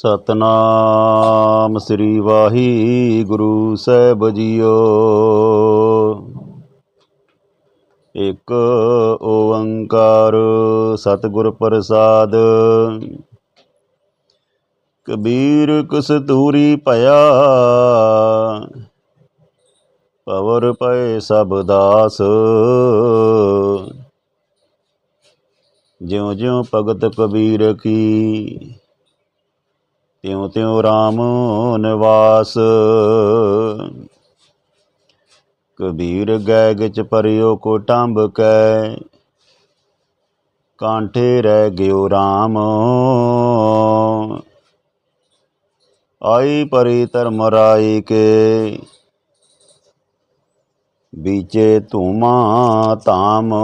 ਸਤਨਾਮ ਸ੍ਰੀ ਵਾਹਿਗੁਰੂ ਸਾਹਿਬ ਜੀਓ। ਇੱਕ ਓੰਕਾਰ ਸਤਿਗੁਰ ਪ੍ਰਸਾਦ। ਕਬੀਰ ਕਸਤੂਰੀ ਭਇਆ। ਪਵਰ ਪਏ ਸਭ ਦਾਸ। ਜਿਉ ਜਿਉ ਭਗਤ ਕਬੀਰ ਕੀ ਤਿਉ ਤਿਉ RAM ਨਿਵਾਸ। ਕਬੀਰ ਗੈਗ ਚ ਪਰਿਓ ਕੋ ਟੰਬ ਕੈ, ਕਾਂਠੇ ਰਹਿ ਗਿਓ RAM ਆਈ ਪਰੀ ਧਰਮ ਰਾਈ ਕੇ ਵਿਚੇ ਧੂਮਾ ਧਾਮ।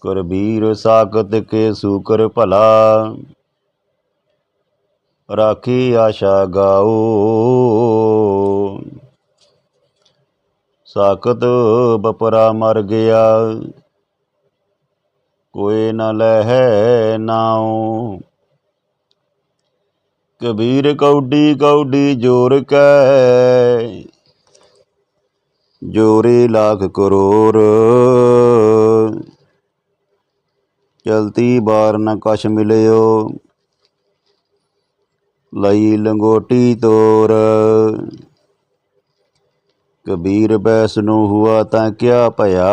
ਕਰਬੀਰ ਸਾਖਤ ਕੇ ਸੂਕਰ ਭਲਾ। ਰਾਖੀ ਆਸ਼ਾ ਗਾਓ। ਸਾਖਤ ਬਪਰਾ ਮਰ ਗਿਆ। ਕੋਈ ਨ ਲਹਿ ਨਾਉ। ਕਬੀਰ ਕੌਡੀ ਕੌਡੀ ਜੋਰ ਕੈ। ਜੋਰੇ ਲੱਖ ਕਰੋੜ ਚਲਤੀ ਬਾਰ ਨ ਕਛ ਮਿਲਿਓ। ਲਈ ਲੰਗੋਟੀ ਤੋਰ। ਕਬੀਰ ਬੈਸ ਨੂੰ ਹੁਆ ਤਾਂ ਕਿਆ ਭਇਆ।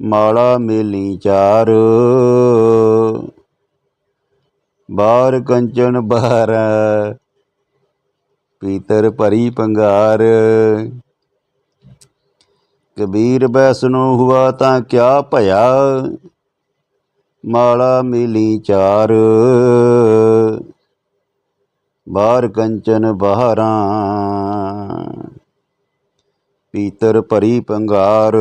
ਮਾਲਾ ਮੇਲੀ ਚਾਰ। ਬਾਰ ਕੰਚਨ ਬਾਰ ਪੀਤਰ ਭਰੀ ਪੰਗਾਰ। ਕਬੀਰ ਬੈਸਨੋ ਹੁਆ ਤਾਂ ਕਿਆ ਭਇਆ? ਮਾਲਾ ਮਿਲੀ ਚਾਰ। ਬਾਹਰ ਕੰਚਨ ਬਹਾਰਾਂ। ਪੀਤਰ ਭਰੀ ਪੰਗਾਰ।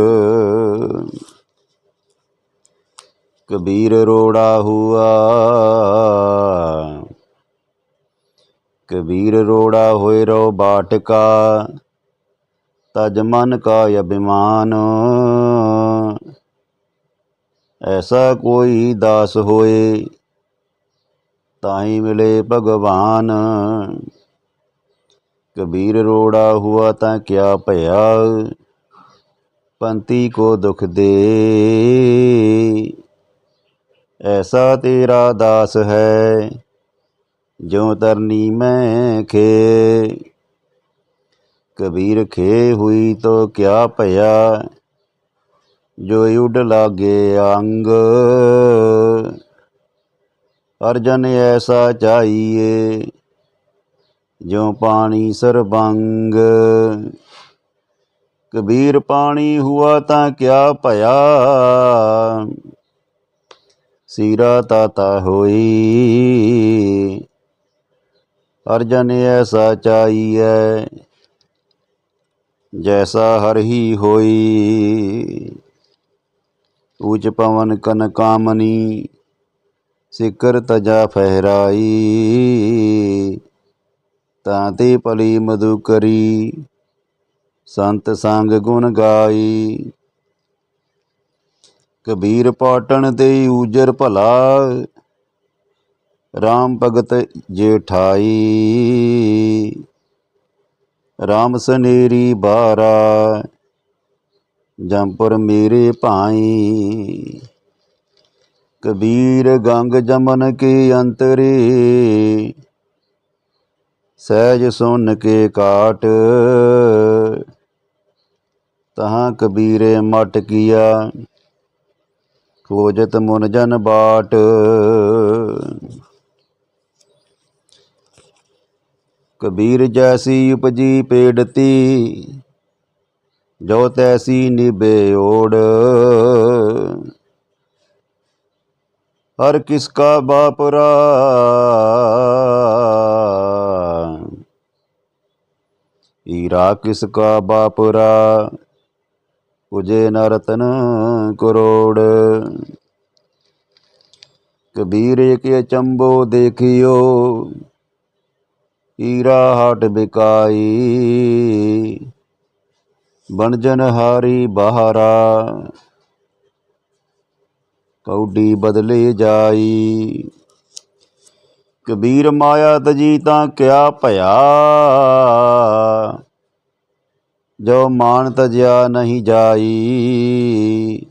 ਕਬੀਰ ਰੋੜਾ ਹੁਆ। ਕਬੀਰ ਰੋੜਾ ਹੋਏ ਰੋ ਬਾਟਕਾ। ਤਜ ਮਨ ਕਾ ਅਭਿਮਾਨ। ਐਸਾ ਕੋਈ ਦਾਸ ਹੋਏ ਤਾਈ ਮਿਲੇ ਭਗਵਾਨ। ਕਬੀਰ ਰੋੜਾ ਹੁਆ ਤਾਂ ਕਿਆ ਭਇਆ ਪੰਤੀ ਕੋ ਦੁਖ ਦੇ। ਐਸਾ ਤੇਰਾ ਦਾਸ ਹੈ ਜੋ ਤਰਨੀ ਮੈਂ ਖੇ। ਕਬੀਰ ਖੇ ਹੋਈ ਤੋ ਕਿਆ ਭਇਆ? ਜੋ ਉਡ ਲਾਗੇ ਅੰਗ। ਅਰਜਨ ਐਸਾ ਚਾਹੀਏ ਜੋ ਪਾਣੀ ਸਰਬੰਗ। ਕਬੀਰ ਪਾਣੀ ਹੁਆ ਤਾਂ ਕਿਆ ਭਇਆ? ਸੀਰਾ ਤਾਤਾ ਹੋਈ। ਅਰਜਨ ਐਸਾ ਚਾਹੀਏ ਜੈਸਾ ਹਰ ਹੀ ਹੋਈ, ਊਚ ਪਵਨ ਕਨ ਕਾਮਨੀ ਸਿਕਰ ਤਜਾ ਫਹਿਰਾਈ, ਤਾਂ ਤੇ ਪਲੀ ਮਧੂ ਕਰੀ, ਸੰਤ ਸੰਗ ਗੁਣ ਗਾਈ। ਕਬੀਰ ਪਾਟਣ ਦੇ ਊਜਰ ਭਲਾ RAM ਭਗਤ ਜੇਠਾਈ। RAM ਸਨੇਰੀ ਬਾਰਾ, ਜੰਪੁਰ ਮੇਰੇ ਭਾਈ। ਕਬੀਰ ਗੰਗ ਜਮਨ ਕੇ ਅੰਤਰੇ, ਸਹਿਜ ਸੁਨ ਕੇ ਕਾਟ। ਤਹਾਂ ਕਬੀਰੇ ਮਟ ਕੀਆ, ਖੋਜਤ ਮੁਨ ਜਨ ਬਾਟ। ਕਬੀਰ ਜੈਸੀ ਉਪਜੀ ਪੇੜਤੀ, ਜੋ ਤੈਸੀ ਨਿਬੇ ਓੜ। ਹਰ ਕਿਸ ਕਾ ਬਾਪਰਾ ਈਰਾ ਕਿਸ ਕਾ ਬਾਪਰਾ ਉਜੇ ਨ ਰਤਨ ਕਰੋੜ। ਕਬੀਰ ਕੇ ਚੰਬੋ ਦੇਖਿਓ ਹੀਰਾ ਹਟ ਬਿਕਾਈ। ਬਣਜਨ ਹਾਰੀ ਬਹਾਰਾ, ਕੌਡੀ ਬਦਲੇ ਜਾਈ। ਕਬੀਰ ਮਾਇਆ ਤਜੀ ਤਾਂ ਕਿਆ ਭਇਆ। ਜੋ ਮਾਨ ਤਜਿਆ ਨਹੀਂ ਜਾਈ।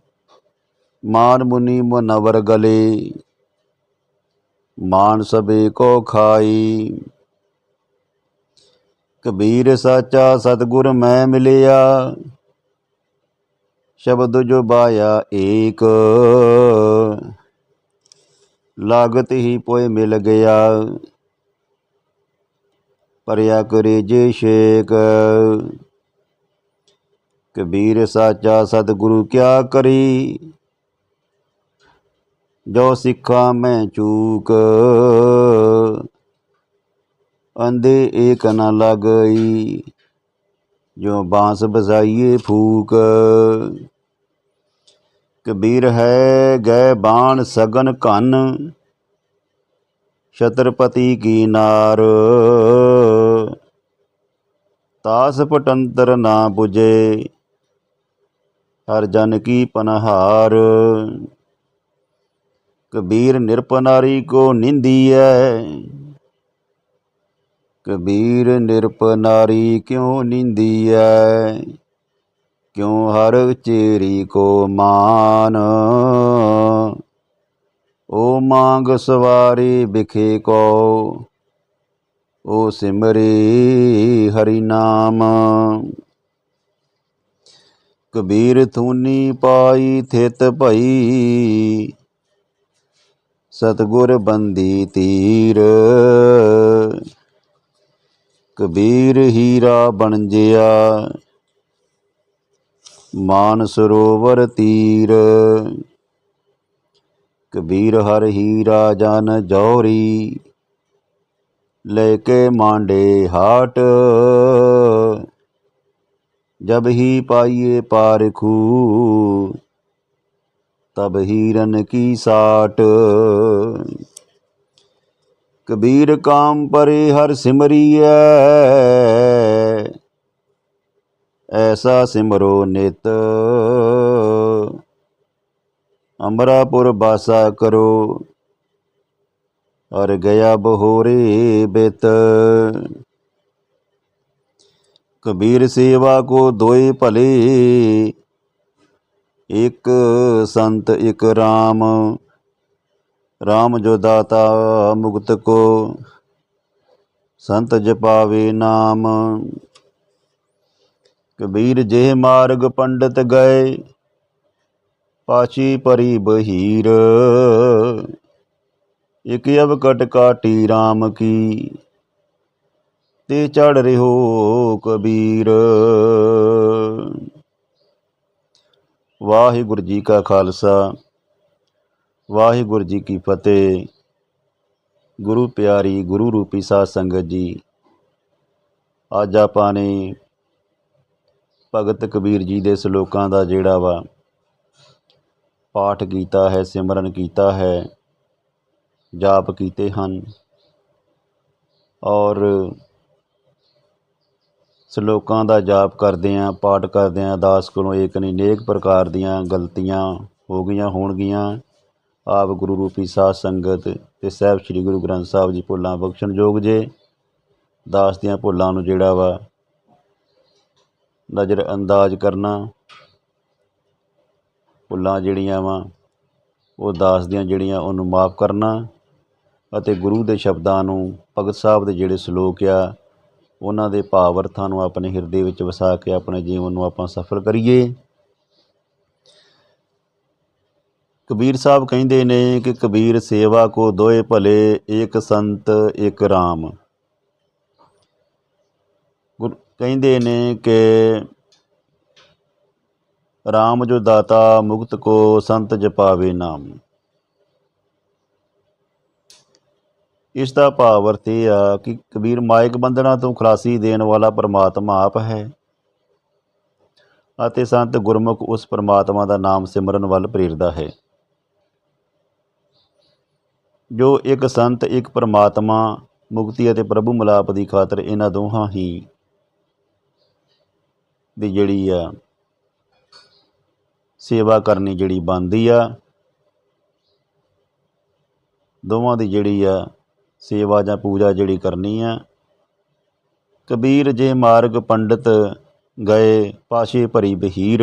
ਮਾਨ ਮੁਨੀ ਮਨਵਰ ਗਲੇ, ਮਾਨ ਸਭੇ ਕੋ ਖਾਈ। ਕਬੀਰ ਸਾਚਾ ਸਤਗੁਰ ਮੈਂ ਮਿਲਿਆ, ਸ਼ਬਦ ਜੋ ਬਾਇਆ ਏਕ। ਲਾਗਤ ਹੀ ਪੋਏ ਮਿਲ ਗਿਆ ਪਰਿਆ ਕਰੇ ਜੇ ਸ਼ੇਕ ਕਬੀਰ ਸਾਚਾ ਸਤਿਗੁਰੂ ਕਿਆ ਕਰੀ, ਜੋ ਸਿੱਖਾ ਮੈਂ ਚੂਕ। ਅੰਦੇ ਏਕ ਨ ਲਗਈ ਜੋ ਬਾਂਸ ਬਜ਼ਾਈਏ ਫੂਕ। ਕਬੀਰ ਹੈ ਗਏ ਬਾਣ ਸਗਨ ਕੰਨ ਛਤਰਪਤੀ ਕੀ ਨਾਰ। ਤਾਸ ਪਟੰਤਰ ਨਾ 부ਜੇ ਹਰ ਜਨ ਕੀ ਪਨਹਾਰ। ਕਬੀਰ ਨਿਰਪਨਾਰੀ ਕੋ ਨਿੰਦੀ ਹੈ ਕਬੀਰ ਨਿਰਪ ਨਿਰਪਨਾਰੀ ਕਿਉ ਨਿੰਦੀਐ? ਕਿਉ ਹਰ ਚੇਰੀ ਕੋ ਮਾਨ? ਓ ਮੰਗ ਸਵਾਰੀ ਵਿਖੇ ਕੋ, ਓ ਸਿਮਰੇ ਹਰੀ ਨਾਮ। ਕਬੀਰ ਥੂਨੀ ਪਾਈ ਥਿਤ ਭਈ, ਸਤਗੁਰ ਬੰਦੀ ਤੀਰ। ਕਬੀਰ ਹੀਰਾ ਬਣ ਜਿਆ ਮਾਨ ਸਰੋਵਰ ਤੀਰ। ਕਬੀਰ ਹਰ ਹੀਰਾ ਜਨ ਜੋਰੀ, ਲੈ ਕੇ ਮਾਂਡੇ ਹਾਟ। ਜਬ ਹੀ ਪਾਈਏ ਪਾਰਖੂ ਤਬ ਹੀਰਨ ਕੀ ਸਾਟ। ਕਬੀਰ ਕਾਮ ਪਰੇ ਹਰ ਸਿਮਰੀਐ। ਐਸਾ ਸਿਮਰੋ ਨਿਤ। ਅਮਰਾਪੁਰ ਬਾਸਾ ਕਰੋ। ਔਰ ਗਿਆ ਬਹੋਰੇ ਬਿਤ। ਕਬੀਰ ਸੇਵਾ ਕੋ ਦੋਏ ਭਲੇ। ਇੱਕ ਸੰਤ, ਇਕ RAM RAM ਜੋ ਦਾਤਾ ਮੁਕਤ ਕੋ, ਸੰਤ ਜਪਾਵੇ ਨਾਮ। ਕਬੀਰ ਜੇ ਮਾਰਗ ਪੰਡਤ ਗਏ, ਪਾਛੀ ਪਰੀ ਬਹੀਰ। ਇਕ ਅਵਕਟ ਕਾਟੀ RAM ਕੀ, ਤੇ ਚੜ ਰਿਹੋ ਕਬੀਰ। ਵਾਹਿਗੁਰੂ ਜੀ ਕਾ ਖਾਲਸਾ। ਵਾਹਿਗੁਰੂ ਜੀ ਕੀ ਫਤਿਹ। ਗੁਰੂ ਪਿਆਰੀ, ਗੁਰੂ ਰੂਪੀ ਸਾਧ ਸੰਗਤ ਜੀ, ਅੱਜ ਆਪਾਂ ਨੇ ਭਗਤ ਕਬੀਰ ਜੀ ਦੇ ਸ਼ਲੋਕਾਂ ਦਾ ਜਿਹੜਾ ਵਾ ਪਾਠ ਕੀਤਾ ਹੈ, ਸਿਮਰਨ ਕੀਤਾ ਹੈ, ਜਾਪ ਕੀਤੇ ਹਨ। ਔਰ ਸ਼ਲੋਕਾਂ ਦਾ ਜਾਪ ਕਰਦੇ ਆਂ ਪਾਠ ਕਰਦੇ ਆਂ ਦਾਸ ਕੋਲੋਂ ਏਕ ਨਹੀਂ, ਨੇਕ ਪ੍ਰਕਾਰ ਦੀਆਂ ਗਲਤੀਆਂ ਹੋ ਗਈਆਂ, ਹੋਣਗੀਆਂ। ਆਪ ਗੁਰੂ ਰੂਪੀ ਸਾਧ ਸੰਗਤ ਤੇ ਸਾਹਿਬ ਸ੍ਰੀ ਗੁਰੂ ਗ੍ਰੰਥ ਸਾਹਿਬ ਜੀ ਭੁੱਲਾਂ ਬਖਸ਼ਣਯੋਗ ਜੇ। ਦਾਸ ਦੀਆਂ ਭੁੱਲਾਂ ਨੂੰ ਜਿਹੜਾ ਵਾ ਨਜ਼ਰ ਅੰਦਾਜ਼ ਕਰਨਾ, ਭੁੱਲਾਂ ਜਿਹੜੀਆਂ ਵਾ, ਉਹ ਦਾਸ ਦੀਆਂ ਜਿਹੜੀਆਂ ਉਹਨੂੰ ਮਾਫ ਕਰਨਾ ਅਤੇ ਗੁਰੂ ਦੇ ਸ਼ਬਦਾਂ ਨੂੰ ਭਗਤ ਸਾਹਿਬ ਦੇ ਜਿਹੜੇ ਸ਼ਲੋਕ ਆ, ਉਹਨਾਂ ਦੇ ਭਾਵ ਅਰਥਾਂ ਨੂੰ ਆਪਣੇ ਹਿਰਦੇ ਵਿੱਚ ਵਸਾ ਕੇ ਆਪਣੇ ਜੀਵਨ ਨੂੰ ਆਪਾਂ ਸਫਲ ਕਰੀਏ। ਕਬੀਰ ਸਾਹਿਬ ਕਹਿੰਦੇ ਨੇ ਕਿ ਕਬੀਰ ਸੇਵਾ ਕੋ ਦੋਏ ਭਲੇ, ਏਕ ਸੰਤ, ਏਕ RAM ਗੁਰ ਕਹਿੰਦੇ ਨੇ ਕਿ RAM ਜੋ ਦਾਤਾ, ਮੁਕਤ ਕੋ ਸੰਤ ਜਪਾਵੇ ਨਾਮ। ਇਸ ਦਾ ਭਾਵ ਅਰਥ ਇਹ ਆ ਕਿ ਕਬੀਰ ਮਾਇਕ ਬੰਧਨਾਂ ਤੋਂ ਖਲਾਸੀ ਦੇਣ ਵਾਲਾ ਪਰਮਾਤਮਾ ਆਪ ਹੈ ਅਤੇ ਸੰਤ ਗੁਰਮੁਖ ਉਸ ਪਰਮਾਤਮਾ ਦਾ ਨਾਮ ਸਿਮਰਨ ਵੱਲ ਪ੍ਰੇਰਦਾ ਹੈ। ਜੋ ਇੱਕ ਸੰਤ, ਇੱਕ ਪਰਮਾਤਮਾ, ਮੁਕਤੀ ਅਤੇ ਪ੍ਰਭੂ ਮਿਲਾਪ ਦੀ ਖਾਤਰ ਇਹਨਾਂ ਦੋਹਾਂ ਹੀ ਦੀ ਜਿਹੜੀ ਆ, ਸੇਵਾ ਕਰਨੀ ਜਿਹੜੀ ਬਣਦੀ ਆ, ਦੋਵਾਂ ਦੀ ਜਿਹੜੀ ਆ, ਸੇਵਾ ਜਾਂ ਪੂਜਾ ਜਿਹੜੀ ਕਰਨੀ ਆ। ਕਬੀਰ ਜੇ ਮਾਰਗ ਪੰਡਤ ਗਏ, ਪਾਸ਼ੇ ਭਰੀ ਬਹੀਰ,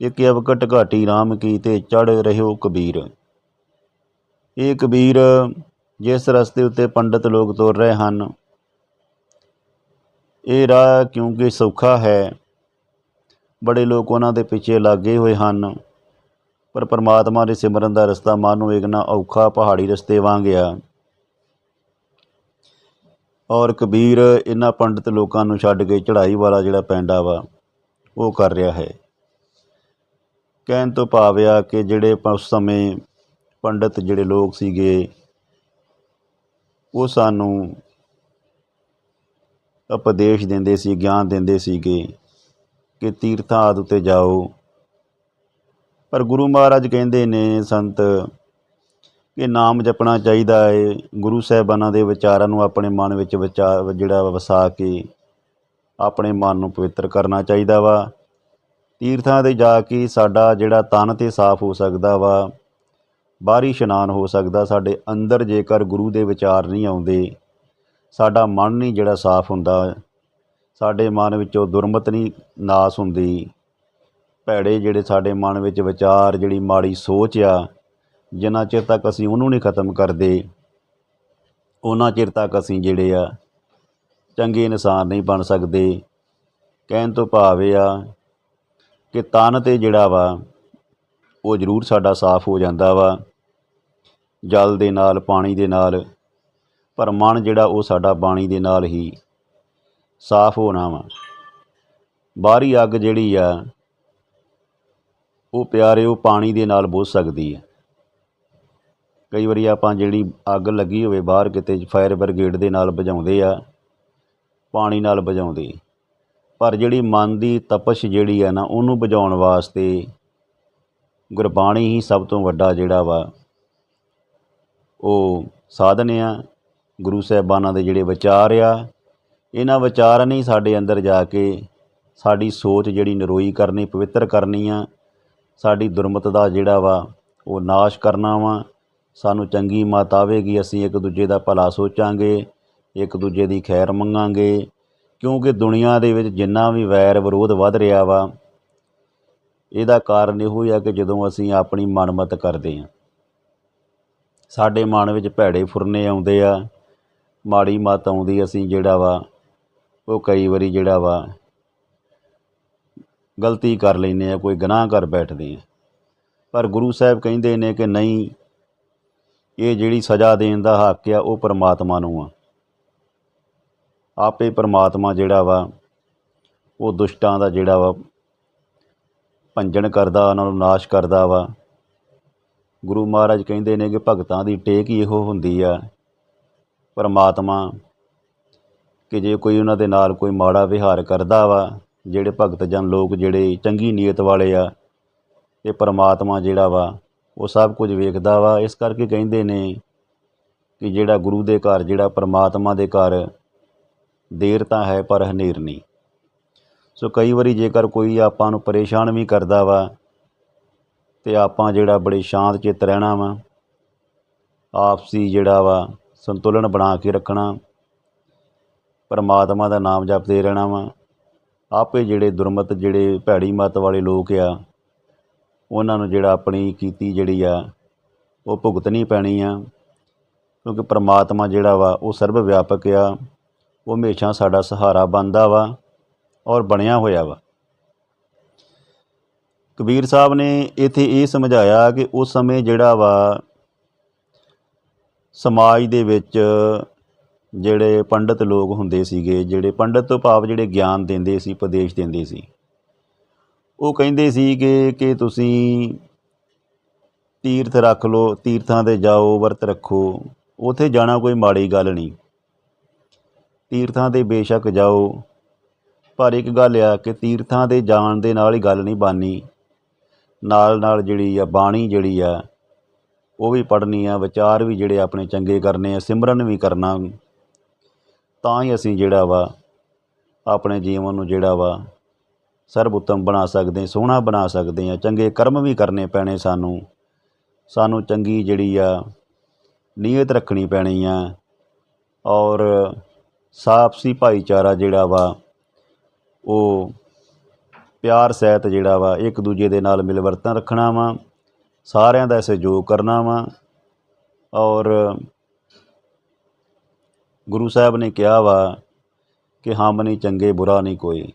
ਇਕ ਅਵਕਟ ਘਾਟੀ RAM ਕੀ ਤੇ ਚੜ ਰਹਿਓ ਕਬੀਰ। ਇਹ ਕਬੀਰ ਜਿਸ ਰਸਤੇ ਉੱਤੇ ਪੰਡਤ ਲੋਕ ਤੁਰ ਰਹੇ ਹਨ, ਇਹ ਰਾਹ ਕਿਉਂਕਿ ਸੌਖਾ ਹੈ, ਬੜੇ ਲੋਕ ਉਹਨਾਂ ਦੇ ਪਿੱਛੇ ਲੱਗੇ ਹੋਏ ਹਨ, ਪਰ ਪਰਮਾਤਮਾ ਦੇ ਸਿਮਰਨ ਦਾ ਰਸਤਾ ਮਨ ਨੂੰ ਇੱਕ ਨਾ ਔਖਾ ਪਹਾੜੀ ਰਸਤੇ ਵਾਂਗ ਆ। ਔਰ ਕਬੀਰ ਇਹਨਾਂ ਪੰਡਤ ਲੋਕਾਂ ਨੂੰ ਛੱਡ ਕੇ ਚੜ੍ਹਾਈ ਵਾਲਾ ਜਿਹੜਾ ਪੈਂਡਾ ਵਾ, ਉਹ ਕਰ ਰਿਹਾ ਹੈ। ਕਹਿਣ ਤੋਂ ਭਾਵ ਆ ਕਿ ਜਿਹੜੇ ਉਸ ਸਮੇਂ ਪੰਡਤ ਜਿਹੜੇ ਲੋਕ ਸੀਗੇ, ਉਹ ਸਾਨੂੰ ਉਪਦੇਸ਼ ਦਿੰਦੇ ਸੀ, ਗਿਆਨ ਦਿੰਦੇ ਸੀਗੇ ਕਿ ਤੀਰਥਾਂ ਆਦਿ ਉੱਤੇ ਜਾਓ। ਪਰ ਗੁਰੂ ਮਹਾਰਾਜ ਕਹਿੰਦੇ ਨੇ, ਸੰਤ, ਕਿ ਨਾਮ ਜਪਣਾ ਚਾਹੀਦਾ ਹੈ ਗੁਰੂ ਸਾਹਿਬਾਨਾਂ ਦੇ ਵਿਚਾਰਾਂ ਨੂੰ ਆਪਣੇ ਮਨ ਵਿੱਚ ਵਿਚਾਰ ਜਿਹੜਾ ਵਸਾ ਕੇ ਆਪਣੇ ਮਨ ਨੂੰ ਪਵਿੱਤਰ ਕਰਨਾ ਚਾਹੀਦਾ ਵਾ। ਤੀਰਥਾਂ ਤੇ ਜਾ ਕੇ ਸਾਡਾ ਜਿਹੜਾ ਤਨ ਤੇ ਸਾਫ਼ ਹੋ ਸਕਦਾ ਵਾ ਬਾਹਰੀ ਇਸ਼ਨਾਨ ਹੋ ਸਕਦਾ, ਸਾਡੇ ਅੰਦਰ ਜੇਕਰ ਗੁਰੂ ਦੇ ਵਿਚਾਰ ਨਹੀਂ ਆਉਂਦੇ, ਸਾਡਾ ਮਨ ਨਹੀਂ ਜਿਹੜਾ ਸਾਫ਼ ਹੁੰਦਾ, ਸਾਡੇ ਮਨ ਵਿੱਚੋਂ ਦੁਰਮਤ ਨਹੀਂ ਨਾਸ ਹੁੰਦੀ। ਭੈੜੇ ਜਿਹੜੇ ਸਾਡੇ ਮਨ ਵਿੱਚ ਵਿਚਾਰ, ਜਿਹੜੀ ਮਾੜੀ ਸੋਚ ਆ, ਜਿੰਨਾ ਚਿਰ ਤੱਕ ਅਸੀਂ ਉਹਨੂੰ ਨਹੀਂ ਖਤਮ ਕਰਦੇ, ਉਹਨਾਂ ਚਿਰ ਤੱਕ ਅਸੀਂ ਜਿਹੜੇ ਆ, ਚੰਗੇ ਇਨਸਾਨ ਨਹੀਂ ਬਣ ਸਕਦੇ। ਕਹਿਣ ਤੋਂ ਭਾਵ ਇਹ ਆ ਕਿ ਤਨ ਤੇ ਜਿਹੜਾ ਵਾ ਉਹ ਜ਼ਰੂਰ ਸਾਡਾ ਸਾਫ਼ ਹੋ ਜਾਂਦਾ ਵਾ, ਜਲ ਦੇ ਨਾਲ, ਪਾਣੀ ਦੇ ਨਾਲ, ਪਰ ਮਨ ਜਿਹੜਾ ਉਹ ਸਾਡਾ ਬਾਣੀ ਦੇ ਨਾਲ ਹੀ ਸਾਫ਼ ਹੋਣਾ ਵਾ। ਬਾਹਰੀ ਅੱਗ ਜਿਹੜੀ ਆ, ਉਹ ਪਿਆਰੇ ਉਹ ਪਾਣੀ ਦੇ ਨਾਲ ਬੁਝ ਸਕਦੀ ਹੈ ਕਈ ਵਾਰੀ ਆਪਾਂ ਜਿਹੜੀ ਅੱਗ ਲੱਗੀ ਹੋਵੇ ਬਾਹਰ ਕਿਤੇ, ਫਾਇਰ ਬ੍ਰਿਗੇਡ ਦੇ ਨਾਲ ਬੁਝਾਉਂਦੇ ਆ, ਪਾਣੀ ਨਾਲ ਬੁਝਾਉਂਦੇ। ਪਰ ਜਿਹੜੀ ਮਨ ਦੀ ਤਪਸ਼ ਜਿਹੜੀ ਆ ਨਾ, ਉਹਨੂੰ ਬੁਝਾਉਣ ਵਾਸਤੇ ਗੁਰਬਾਣੀ ਹੀ ਸਭ ਤੋਂ ਵੱਡਾ ਜਿਹੜਾ ਵਾ, ਉਹ ਸਾਧਨ ਆ। ਗੁਰੂ ਸਾਹਿਬਾਨਾਂ ਦੇ ਜਿਹੜੇ ਵਿਚਾਰ ਆ, ਇਹਨਾਂ ਵਿਚਾਰਾਂ ਨੇ ਸਾਡੇ ਅੰਦਰ ਜਾ ਕੇ ਸਾਡੀ ਸੋਚ ਜਿਹੜੀ ਨਰੋਈ ਕਰਨੀ, ਪਵਿੱਤਰ ਕਰਨੀ ਆ। ਸਾਡੀ ਦੁਰਮਤ ਦਾ ਜਿਹੜਾ ਵਾ, ਉਹ ਨਾਸ਼ ਕਰਨਾ ਵਾ। ਸਾਨੂੰ ਚੰਗੀ ਮਤ ਆਵੇਗੀ, ਅਸੀਂ ਇੱਕ ਦੂਜੇ ਦਾ ਭਲਾ ਸੋਚਾਂਗੇ, ਇੱਕ ਦੂਜੇ ਦੀ ਖੈਰ ਮੰਗਾਂਗੇ। ਕਿਉਂਕਿ ਦੁਨੀਆ ਦੇ ਵਿੱਚ ਜਿੰਨਾ ਵੀ ਵੈਰ ਵਿਰੋਧ ਵੱਧ ਰਿਹਾ ਵਾ ਇਹਦਾ ਕਾਰਨ ਇਹੋ ਹੀ ਆ ਕਿ ਜਦੋਂ ਅਸੀਂ ਆਪਣੀ ਮਨਮਤ ਕਰਦੇ ਹਾਂ, ਸਾਡੇ ਮਨ ਵਿੱਚ ਭੈੜੇ ਫੁਰਨੇ ਆਉਂਦੇ ਆ, ਮਾੜੀ ਮਤ ਆਉਂਦੀ ਅਸੀਂ ਜਿਹੜਾ ਵਾ, ਉਹ ਕਈ ਵਾਰੀ ਜਿਹੜਾ ਵਾ ਗਲਤੀ ਕਰ ਲੈਂਦੇ ਆ ਕੋਈ ਗੁਨਾਹ ਕਰ ਬੈਠਦੇ ਆ ਪਰ ਗੁਰੂ ਸਾਹਿਬ ਕਹਿੰਦੇ ਨੇ ਕਿ ਨਹੀਂ, ਇਹ ਜਿਹੜੀ ਸਜ਼ਾ ਦੇਣ ਦਾ ਹੱਕ ਆ, ਉਹ ਪਰਮਾਤਮਾ ਨੂੰ ਆ। ਆਪੇ ਪਰਮਾਤਮਾ ਜਿਹੜਾ ਵਾ, ਉਹ ਦੁਸ਼ਟਾਂ ਦਾ ਜਿਹੜਾ ਵਾ ਭੰਜਨ ਕਰਦਾ, ਉਹਨਾਂ ਨੂੰ ਨਾਸ਼ ਕਰਦਾ ਵਾ। ਗੁਰੂ ਮਹਾਰਾਜ ਕਹਿੰਦੇ ਨੇ ਕਿ ਭਗਤਾਂ ਦੀ ਟੇਕ ਹੀ ਇਹੋ ਹੁੰਦੀ ਆ। ਪਰਮਾਤਮਾ ਕਿ ਜੇ ਕੋਈ ਉਹਨਾਂ ਦੇ ਨਾਲ ਕੋਈ ਮਾੜਾ ਵਿਹਾਰ ਕਰਦਾ ਵਾ, ਜਿਹੜੇ ਭਗਤ ਜਨ ਲੋਕ ਜਿਹੜੇ ਚੰਗੀ ਨੀਅਤ ਵਾਲੇ ਆ, ਇਹ ਪਰਮਾਤਮਾ ਜਿਹੜਾ ਵਾ, ਉਹ ਸਭ ਕੁਝ ਵੇਖਦਾ ਵਾ। ਇਸ ਕਰਕੇ ਕਹਿੰਦੇ ਨੇ ਕਿ ਜਿਹੜਾ ਗੁਰੂ ਦੇ ਘਰ, ਜਿਹੜਾ ਪਰਮਾਤਮਾ ਦੇ ਘਰ, ਦੇਰ ਤਾਂ ਹੈ ਪਰ ਹਨੇਰ ਨਹੀਂ। ਸੋ ਕਈ ਵਾਰੀ ਜੇਕਰ ਕੋਈ ਆਪਾਂ ਨੂੰ ਪਰੇਸ਼ਾਨ ਵੀ ਕਰਦਾ ਵਾ ਤੇ ਆਪਾਂ ਜਿਹੜਾ ਬੜੇ ਸ਼ਾਂਤ ਚਿੱਤ ਰਹਿਣਾ ਵਾ, ਆਪਸੀ ਜਿਹੜਾ ਵਾ ਸੰਤੁਲਨ ਬਣਾ ਕੇ ਰੱਖਣਾ, ਪਰਮਾਤਮਾ ਦਾ ਨਾਮ ਜਪਦੇ ਰਹਿਣਾ ਵਾ, ਆਪੇ ਜਿਹੜੇ ਦੁਰਮਤ, ਜਿਹੜੇ ਭੈੜੀ ਮਤ ਵਾਲੇ ਲੋਕ ਆ, ਉਹਨਾਂ ਨੂੰ ਜਿਹੜਾ ਆਪਣੀ ਕੀਤੀ ਜਿਹੜੀ ਆ, ਉਹ ਭੁਗਤਣੀ ਪੈਣੀ ਆ। ਕਿਉਂਕਿ ਪਰਮਾਤਮਾ ਜਿਹੜਾ ਵਾ, ਉਹ ਸਰਬ ਵਿਆਪਕ ਆ, ਉਹ ਹਮੇਸ਼ਾ ਸਾਡਾ ਸਹਾਰਾ ਬਣਦਾ ਵਾ। ਔਰ ਬਣਿਆ ਹੋਇਆ ਵਾ। ਕਬੀਰ ਸਾਹਿਬ ਨੇ ਇੱਥੇ ਇਹ ਸਮਝਾਇਆ ਕਿ ਉਸ ਸਮੇਂ ਜਿਹੜਾ ਵਾ, ਸਮਾਜ ਦੇ ਵਿੱਚ ਜਿਹੜੇ ਪੰਡਤ ਲੋਕ ਹੁੰਦੇ ਸੀਗੇ, ਜਿਹੜੇ ਪੰਡਤ ਤੋਂ ਭਾਵ ਜਿਹੜੇ ਗਿਆਨ ਦਿੰਦੇ ਸੀ, ਉਪਦੇਸ਼ ਦਿੰਦੇ ਸੀ, ਉਹ ਕਹਿੰਦੇ ਸੀ ਕਿ ਕਿ ਤੁਸੀਂ ਤੀਰਥ ਰੱਖ ਲਓ, ਤੀਰਥਾਂ ਤੇ ਜਾਓ, ਵਰਤ ਰੱਖੋ, ਉਥੇ ਜਾਣਾ ਕੋਈ ਮਾੜੀ ਗੱਲ ਨਹੀਂ। ਤੀਰਥਾਂ ਤੇ ਬੇਸ਼ੱਕ ਜਾਓ ਪਰ ਇੱਕ ਗੱਲ ਆ ਕਿ ਤੀਰਥਾਂ ਦੇ ਜਾਣ ਦੇ ਨਾਲ ਹੀ ਗੱਲ ਨਹੀਂ ਬਾਨੀ। ਨਾਲ ਨਾਲ ਜਿਹੜੀ ਆ ਬਾਣੀ ਜਿਹੜੀ ਆ, ਉਹ ਵੀ ਪੜ੍ਹਨੀ ਆ, ਵਿਚਾਰ ਵੀ ਜਿਹੜੇ ਆਪਣੇ ਚੰਗੇ ਕਰਨੇ ਆ, ਸਿਮਰਨ ਵੀ ਕਰਨਾ। ਤਾਂ ਹੀ ਅਸੀਂ ਜਿਹੜਾ ਵਾ, ਆਪਣੇ ਜੀਵਨ ਨੂੰ ਜਿਹੜਾ ਵਾ ਸਰਬ ਬਣਾ ਸਕਦੇ, ਸੋਹਣਾ ਬਣਾ ਸਕਦੇ ਆ, ਚੰਗੇ ਕਰਮ ਵੀ ਕਰਨੇ ਪੈਣੇ ਸਾਨੂੰ। ਸਾਨੂੰ ਚੰਗੀ ਜਿਹੜੀ ਆ, ਨੀਅਤ ਰੱਖਣੀ ਪੈਣੀ ਆ। ਔਰ ਸਾਪਸੀ ਭਾਈਚਾਰਾ ਜਿਹੜਾ ਵਾ ਉਹ ਪਿਆਰ ਸਹਿਤ ਜਿਹੜਾ ਵਾ, ਇੱਕ ਦੂਜੇ ਦੇ ਨਾਲ ਮਿਲਵਰਤਨ ਰੱਖਣਾ ਵਾ, ਸਾਰਿਆਂ ਦਾ ਸਹਿਯੋਗ ਕਰਨਾ ਵਾ। ਔਰ ਗੁਰੂ ਸਾਹਿਬ ਨੇ ਕਿਹਾ ਵਾ ਕਿ ਹਮ ਨਹੀਂ ਚੰਗੇ, ਬੁਰਾ ਨਹੀਂ ਕੋਈ।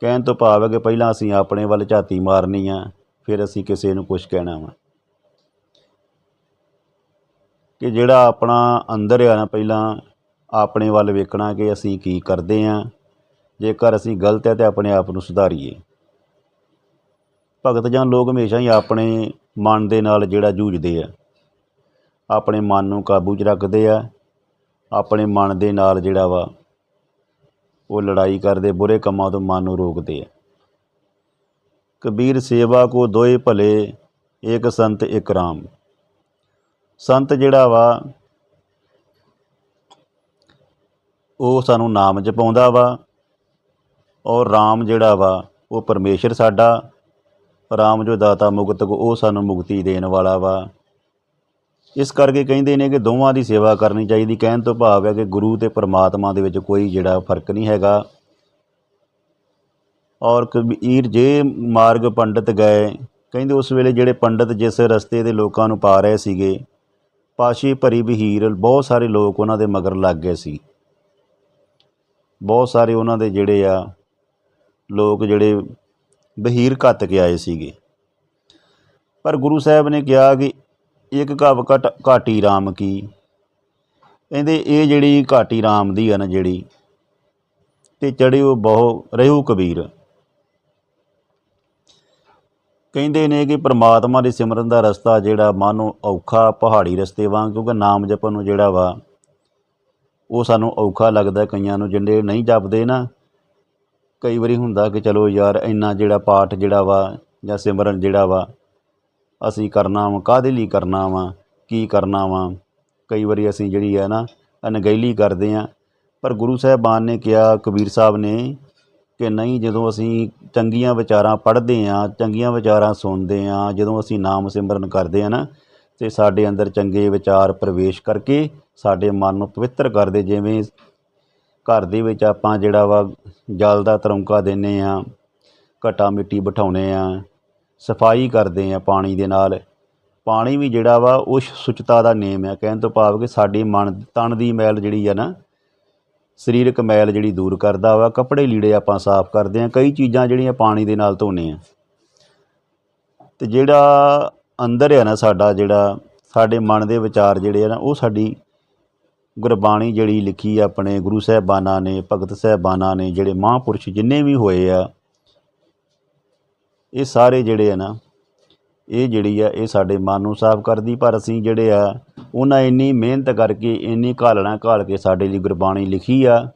ਕਹਿਣ ਤੋਂ ਭਾਵ ਹੈ ਕਿ ਪਹਿਲਾਂ ਅਸੀਂ ਆਪਣੇ ਵੱਲ ਝਾਤੀ ਮਾਰਨੀ ਆ, ਫਿਰ ਅਸੀਂ ਕਿਸੇ ਨੂੰ ਕੁਝ ਕਹਿਣਾ ਵਾ। ਕਿ ਜਿਹੜਾ ਆਪਣਾ ਅੰਦਰ ਆ ਨਾ, ਪਹਿਲਾਂ ਆਪਣੇ ਵੱਲ ਵੇਖਣਾ ਕਿ ਅਸੀਂ ਕੀ ਕਰਦੇ ਆ। ਜੇਕਰ ਅਸੀਂ ਗਲਤ ਹੈ ਤੇ ਆਪਣੇ ਆਪ ਨੂੰ ਸੁਧਾਰੀਏ। ਭਗਤ ਜਨ ਲੋਕ ਹਮੇਸ਼ਾ ਹੀ ਆਪਣੇ ਮਨ ਦੇ ਨਾਲ ਜਿਹੜਾ ਜੂਝਦੇ ਆ, ਆਪਣੇ ਮਨ ਨੂੰ ਕਾਬੂ 'ਚ ਰੱਖਦੇ ਆ, ਆਪਣੇ ਮਨ ਦੇ ਨਾਲ ਜਿਹੜਾ ਵਾ, ਉਹ ਲੜਾਈ ਕਰਦੇ, ਬੁਰੇ ਕੰਮਾਂ ਤੋਂ ਮਨ ਨੂੰ ਰੋਕਦੇ ਆ। ਕਬੀਰ ਸੇਵਾ ਕੋ ਦੋਏ ਭਲੇ, ਏਕ ਸੰਤ ਇੱਕ ਰਾਮ। ਸੰਤ ਜਿਹੜਾ ਵਾ, ਉਹ ਸਾਨੂੰ ਨਾਮ ਜਪਾਉਂਦਾ ਵਾ ਔਰ ਰਾਮ ਜਿਹੜਾ ਵਾ, ਉਹ ਪਰਮੇਸ਼ਰ ਸਾਡਾ, ਰਾਮ ਜੋ ਦਾਤਾ ਮੁਕਤ ਕੋ ਉਹ ਸਾਨੂੰ ਮੁਕਤੀ ਦੇਣ ਵਾਲਾ ਵਾ। ਇਸ ਕਰਕੇ ਕਹਿੰਦੇ ਨੇ ਕਿ ਦੋਵਾਂ ਦੀ ਸੇਵਾ ਕਰਨੀ ਚਾਹੀਦੀ, ਕਹਿਣ ਤੋਂ ਭਾਵ ਹੈ ਕਿ ਗੁਰੂ ਤੇ ਪਰਮਾਤਮਾ ਦੇ ਵਿੱਚ ਕੋਈ ਜਿਹੜਾ ਫ਼ਰਕ ਨਹੀਂ ਹੈਗਾ। ਔਰ ਕਬੀਰ ਜੇ ਮਾਰਗ ਪੰਡਤ ਗਏ, ਕਹਿੰਦੇ ਉਸ ਵੇਲੇ ਜਿਹੜੇ ਪੰਡਤ ਜਿਸ ਰਸਤੇ ਦੇ ਲੋਕਾਂ ਨੂੰ ਪਾ ਰਹੇ ਸੀਗੇ, ਪਾਸ਼ੀ ਭਰੀ ਬਹੀਰ ਬਹੁਤ ਸਾਰੇ ਲੋਕ ਉਹਨਾਂ ਦੇ ਮਗਰ ਲੱਗ ਗਏ ਸੀ। ਬਹੁਤ ਸਾਰੇ ਉਹਨਾਂ ਦੇ ਜਿਹੜੇ ਆ ਲੋਕ ਜਿਹੜੇ ਬਹੀਰ ਘੱਤ ਕੇ ਆਏ ਸੀਗੇ। ਪਰ ਗੁਰੂ ਸਾਹਿਬ ਨੇ ਕਿਹਾ ਕਿ ਇੱਕ ਘਾਵ ਘਟ, ਘਾਟੀ ਰਾਮ ਕੀ? ਕਹਿੰਦੇ ਇਹ ਜਿਹੜੀ ਘਾਟੀ ਰਾਮ ਦੀ ਆ ਨਾ ਜਿਹੜੀ, ਤੇ ਚੜਿਓ ਬਹੁ ਰਹਿਉ ਕਬੀਰ। ਕਹਿੰਦੇ ਨੇ ਕਿ ਪ੍ਰਮਾਤਮਾ ਦੇ ਸਿਮਰਨ ਦਾ ਰਸਤਾ ਜਿਹੜਾ ਮਾਨੋ ਔਖਾ ਪਹਾੜੀ ਰਸਤੇ ਵਾਂਗ, ਕਿਉਂਕਿ ਨਾਮ ਜਪਣ ਨੂੰ ਜਿਹੜਾ ਵਾ, ਉਹ ਸਾਨੂੰ ਔਖਾ ਲੱਗਦਾ, ਕਈਆਂ ਨੂੰ ਜਿੰਨੇ ਨਹੀਂ ਜਪਦੇ ਨਾ। ਕਈ ਵਾਰੀ ਹੁੰਦਾ ਕਿ ਚਲੋ ਯਾਰ ਇੰਨਾ ਜਿਹੜਾ ਪਾਠ ਜਿਹੜਾ ਵਾ ਜਾਂ ਸਿਮਰਨ ਜਿਹੜਾ ਵਾ, ਅਸੀਂ ਕਰਨਾ ਵਾ, ਕਾਹਦੇ ਲਈ ਕਰਨਾ ਵਾ, ਕੀ ਕਰਨਾ ਵਾ। ਕਈ ਵਾਰੀ ਅਸੀਂ ਜਿਹੜੀ ਹੈ ਨਾ, ਅਣਗਹਿਲੀ ਕਰਦੇ ਹਾਂ। ਪਰ ਗੁਰੂ ਸਾਹਿਬਾਨ ਨੇ ਕਿਹਾ, ਕਬੀਰ ਸਾਹਿਬ ਨੇ ਕਿ ਨਹੀਂ, ਜਦੋਂ ਅਸੀਂ ਚੰਗੀਆਂ ਵਿਚਾਰਾਂ ਪੜ੍ਹਦੇ ਹਾਂ, ਚੰਗੀਆਂ ਵਿਚਾਰਾਂ ਸੁਣਦੇ ਹਾਂ, ਜਦੋਂ ਅਸੀਂ ਨਾਮ ਸਿਮਰਨ ਕਰਦੇ ਹਾਂ ਨਾ, ਤੇ ਸਾਡੇ ਅੰਦਰ ਚੰਗੇ ਵਿਚਾਰ ਪ੍ਰਵੇਸ਼ ਕਰਕੇ ਸਾਡੇ ਮਨ ਨੂੰ ਪਵਿੱਤਰ ਕਰਦੇ, ਜਿਵੇਂ ਘਰ ਦੇ ਵਿੱਚ ਆਪਾਂ ਜਿਹੜਾ ਵਾ ਜਲ ਦਾ ਤਰੌਂਕਾ ਦਿੰਦੇ ਹਾਂ ਘਟਾ ਮਿੱਟੀ ਬਿਠਾਉਂਦੇ ਹਾਂ ਸਫ਼ਾਈ ਕਰਦੇ ਹਾਂ ਪਾਣੀ ਦੇ ਨਾਲ। ਪਾਣੀ ਵੀ ਜਿਹੜਾ ਵਾ ਉਹ ਸੁਚਤਾ ਦਾ ਨੇਮ ਆ। ਕਹਿਣ ਤੋਂ ਭਾਵ ਕਿ ਸਾਡੇ ਮਨ, ਤਨ ਦੀ ਮੈਲ ਜਿਹੜੀ ਆ ਨਾ, ਸਰੀਰਕ ਮੈਲ ਜਿਹੜੀ ਦੂਰ ਕਰਦਾ ਵਾ, ਕੱਪੜੇ ਲੀੜੇ ਆਪਾਂ ਸਾਫ਼ ਕਰਦੇ ਹਾਂ ਕਈ ਚੀਜ਼ਾਂ ਜਿਹੜੀਆਂ ਪਾਣੀ ਦੇ ਨਾਲ ਧੋਨੇ ਆ। ਤੇ ਜਿਹੜਾ ਅੰਦਰ ਆ ਨਾ ਸਾਡਾ ਜਿਹੜਾ, ਸਾਡੇ ਮਨ ਦੇ ਵਿਚਾਰ ਜਿਹੜੇ ਆ ਨਾ, ਉਹ ਸਾਡੀ ਗੁਰਬਾਣੀ ਜਿਹੜੀ ਲਿਖੀ ਆ ਆਪਣੇ ਗੁਰੂ ਸਾਹਿਬਾਨਾਂ ਨੇ, ਭਗਤ ਸਾਹਿਬਾਨਾਂ ਨੇ, ਜਿਹੜੇ ਮਹਾਂਪੁਰਸ਼ ਜਿੰਨੇ ਵੀ ਹੋਏ ਆ, ਇਹ ਸਾਰੇ ਜਿਹੜੇ ਆ ਨਾ, ਇਹ ਜਿਹੜੀ ਆ, ਇਹ ਸਾਡੇ ਮਨ ਨੂੰ ਸਾਫ਼ ਕਰਦੀ, ਪਰ ਅਸੀਂ ਜਿਹੜੇ ਆ, ਉਹਨਾਂ ਇੰਨੀ ਮਿਹਨਤ ਕਰਕੇ, ਇੰਨੀ ਘਾਲਣਾ ਘਾਲ ਕੇ ਸਾਡੇ ਲਈ ਗੁਰਬਾਣੀ ਲਿਖੀ ਆ,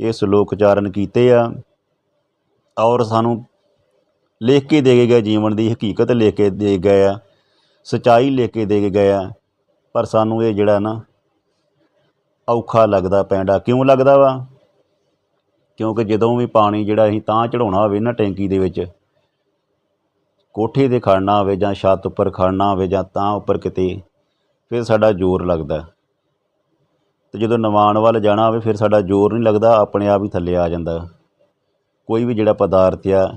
ਇਹ ਸ਼ਲੋਕ ਉਚਾਰਨ ਕੀਤੇ ਆ, ਔਰ ਸਾਨੂੰ ਲਿਖ ਕੇ ਦੇ ਗਏ ਜੀਵਨ ਦੀ ਹਕੀਕਤ ਲਿਖ ਕੇ ਦੇ ਗਏ ਆ, ਸਚਾਈ ਲਿਖ ਕੇ ਦੇ ਗਏ ਆ, ਪਰ ਸਾਨੂੰ ਇਹ ਜਿਹੜਾ ਨਾ ਔਖਾ ਲੱਗਦਾ ਪੈਂਡਾ। ਕਿਉਂ ਲੱਗਦਾ ਵਾ? ਕਿਉਂਕਿ ਜਦੋਂ ਵੀ ਪਾਣੀ ਜਿਹੜਾ ਅਸੀਂ ਤਾਂ ਚੜਾਉਣਾ ਹੋਵੇ ਨਾ ਟੈਂਕੀ ਦੇ ਵਿੱਚ, ਕੋਠੇ ਤੇ ਖੜਨਾ ਹੋਵੇ ਜਾਂ ਛੱਤ ਉੱਪਰ ਖੜਨਾ ਹੋਵੇ ਜਾਂ ਤਾਂ ਉੱਪਰ ਕਿਤੇ, ਫਿਰ ਸਾਡਾ ਜ਼ੋਰ ਲੱਗਦਾ। ਤੇ ਜਦੋਂ ਨਵਾਣ ਵੱਲ ਜਾਣਾ ਹੋਵੇ, ਫਿਰ ਸਾਡਾ ਜ਼ੋਰ ਨਹੀਂ ਲੱਗਦਾ, ਆਪਣੇ ਆਪ ਹੀ ਥੱਲੇ ਆ ਜਾਂਦਾ। ਕੋਈ ਵੀ ਜਿਹੜਾ ਪਦਾਰਥ ਆ,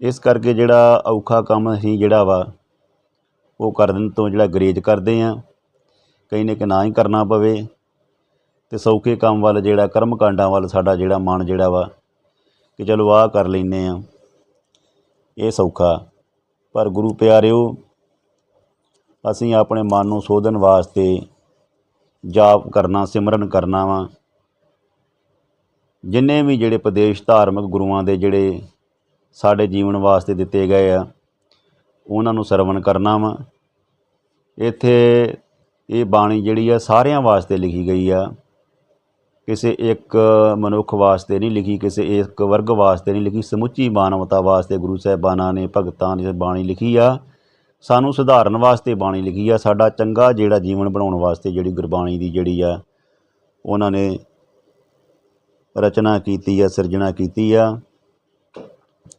ਇਸ ਕਰਕੇ ਜਿਹੜਾ ਔਖਾ ਕੰਮ ਅਸੀਂ ਜਿਹੜਾ ਵਾ, ਉਹ ਕਰਨ ਤੋਂ ਜਿਹੜਾ ਗਰੇਜ ਕਰਦੇ ਆ। ਕਈ ਨੇ ਕਿ ਨਾ ਹੀ ਕਰਨਾ ਪਵੇ ਅਤੇ ਸੌਖੇ ਕੰਮ ਵੱਲ ਜਿਹੜਾ, ਕਰਮ ਕਾਂਡਾਂ ਵੱਲ ਸਾਡਾ ਜਿਹੜਾ ਮਨ ਜਿਹੜਾ ਵਾ, ਕਿ ਚਲੋ ਆਹ ਕਰ ਲੈਨੇ ਆ ਇਹ ਸੌਖਾ। ਪਰ ਗੁਰੂ ਪਿਆਰਿਓ, ਅਸੀਂ ਆਪਣੇ ਮਨ ਨੂੰ ਸੋਧਣ ਵਾਸਤੇ ਜਾਪ ਕਰਨਾ, ਸਿਮਰਨ ਕਰਨਾ ਵਾ। ਜਿੰਨੇ ਵੀ ਜਿਹੜੇ ਪ੍ਰਦੇਸ਼ ਧਾਰਮਿਕ ਗੁਰੂਆਂ ਦੇ ਜਿਹੜੇ ਸਾਡੇ ਜੀਵਨ ਵਾਸਤੇ ਦਿੱਤੇ ਗਏ ਆ, ਉਹਨਾਂ ਨੂੰ ਸਰਵਣ ਕਰਨਾ ਵਾ। ਇੱਥੇ ਇਹ ਬਾਣੀ ਜਿਹੜੀ ਆ ਸਾਰਿਆਂ ਵਾਸਤੇ ਲਿਖੀ ਗਈ ਆ। ਕਿਸੇ ਇੱਕ ਮਨੁੱਖ ਵਾਸਤੇ ਨਹੀਂ ਲਿਖੀ, ਕਿਸੇ ਇੱਕ ਵਰਗ ਵਾਸਤੇ ਨਹੀਂ ਲਿਖੀ, ਸਮੁੱਚੀ ਮਾਨਵਤਾ ਵਾਸਤੇ ਗੁਰੂ ਸਾਹਿਬਾਨਾਂ ਨੇ, ਭਗਤਾਂ ਨੇ ਬਾਣੀ ਲਿਖੀ ਆ। ਸਾਨੂੰ ਸੁਧਾਰਨ ਵਾਸਤੇ ਬਾਣੀ ਲਿਖੀ ਆ। ਸਾਡਾ ਚੰਗਾ ਜਿਹੜਾ ਜੀਵਨ ਬਣਾਉਣ ਵਾਸਤੇ ਜਿਹੜੀ ਗੁਰਬਾਣੀ ਦੀ ਜਿਹੜੀ ਆ, ਉਹਨਾਂ ਨੇ ਰਚਨਾ ਕੀਤੀ ਆ, ਸਿਰਜਣਾ ਕੀਤੀ ਆ।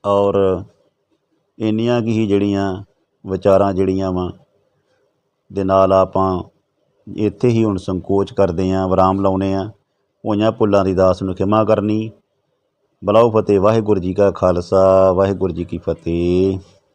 ਔਰ ਇੰਨੀਆਂ ਕੀ ਹੀ ਜਿਹੜੀਆਂ ਵਿਚਾਰਾਂ ਜਿਹੜੀਆਂ ਵਾ, ਦੇ ਨਾਲ ਆਪਾਂ ਇੱਥੇ ਹੀ ਹੁਣ ਸੰਕੋਚ ਕਰਦੇ ਹਾਂ ਵਿਰਾਮ ਲਾਉਨੇ ਆ। ਹੋਈਆਂ ਭੁੱਲਾਂ ਦੀ ਦਾਸ ਨੂੰ ਖਿਮਾ ਕਰਨੀ। ਬਲਾਓ ਫਤਿਹ, ਵਾਹਿਗੁਰੂ ਜੀ ਕਾ ਖਾਲਸਾ, ਵਾਹਿਗੁਰੂ ਜੀ ਕੀ ਫਤਿਹ।